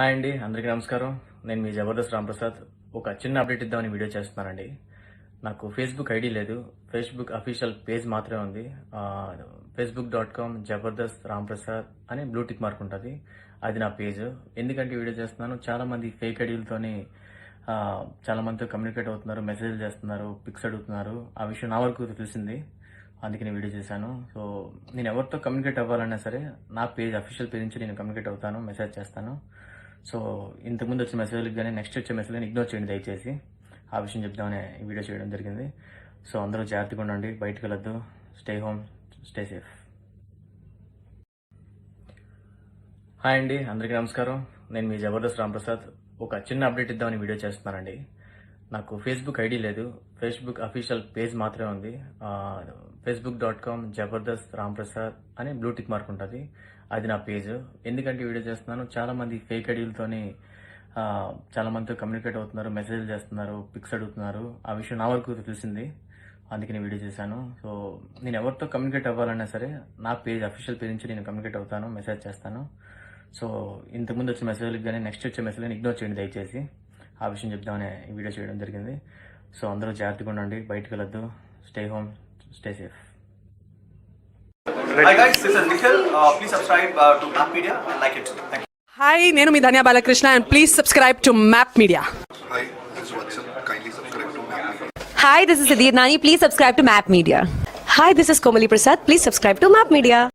Hi అండి అందరికీ నమస్కారం. నేను మీ జబర్దస్త్ రాంప్రసాద్. ఒక చిన్న అప్డేట్ ఇద్దామని వీడియో చేస్తున్నానండి. నాకు ఫేస్బుక్ ఐడి లేదు. ఫేస్బుక్ అఫీషియల్ పేజ్ మాత్రమే ఉంది. Facebook dot com Jabardasth Ramprasad అని బ్లూటిక్ మార్క్ ఉంటుంది. అది నా పేజ్ ఎందుకంటే వీడియో చేస్తున్నాను చాలామంది ఫేక్ ఐడీలతోని చాలామందితో కమ్యూనికేట్ అవుతున్నారు మెసేజ్లు చేస్తున్నారు పిక్స్ అడుగుతున్నారు. ఆ విషయం నా వరకు తెలిసింది. అందుకే నేను వీడియో చేశాను. సో నేను ఎవరితో కమ్యూనికేట్ అవ్వాలన్నా సరే నా పేజ్ అఫీషియల్ పేజ్ నుంచి నేను కమ్యూనికేట్ అవుతాను మెసేజ్ చేస్తాను. సో ఇంతకుముందు వచ్చిన మెసేజ్లకు కానీ నెక్స్ట్ వచ్చే మెసేజ్ని ఇగ్నోర్ చేయండి దయచేసి. ఆ విషయం చెప్దామని ఈ వీడియో చేయడం జరిగింది. సో అందరూ జాగ్రత్తగా ఉండండి బయటకు వెళ్ళొద్దు. Stay home stay safe hi అండి అందరికీ నమస్కారం. నేను మీ జబర్దస్త్ రాంప్రసాద్. ఒక చిన్న అప్డేట్ ఇద్దామని వీడియో చేస్తున్నానండి. నాకు ఫేస్బుక్ ఐడి లేదు. ఫేస్బుక్ అఫీషియల్ పేజ్ మాత్రమే ఉంది. Facebook dot com Jabardasth Ramprasad అని బ్లూటిక్ మార్క్ ఉంటుంది. అది నా పేజ్ ఎందుకంటే వీడియో చేస్తున్నాను చాలా మంది ఫేక్ ఐడీలతోని చాలా మందితో కమ్యూనికేట్ అవుతున్నారు మెసేజ్లు చేస్తున్నారు పిక్స్ అడుగుతున్నారు. ఆ విషయం నా వరకు తెలిసింది. అందుకే నేను వీడియో చేశాను. సో నేను ఎవరితో కమ్యూనికేట్ అవ్వాలన్నా సరే నా పేజ్ అఫీషియల్ పేజ్ నుంచి నేను కమ్యూనికేట్ అవుతాను మెసేజ్ చేస్తాను. సో ఇంతకుముందు వచ్చిన మెసేజ్లకు కానీ నెక్స్ట్ వచ్చే మెసేజ్ని ఇగ్నోర్ చేయండి దయచేసి. ఆ విషయం చెప్దామని ఈ వీడియో చేయడం జరిగింది సో అందరూ జాగ్రత్తగా ఉండండి బయటకు వెళ్ళొద్దు stay home stay safe. Uh, uh. Hi నేను మీ Dhanya Balakrishna and please subscribe to Map Media Hi, this is Vatsal. Kindly subscribe to Map Media. Hi, this is Siddhi Nani. Please subscribe to Map Media.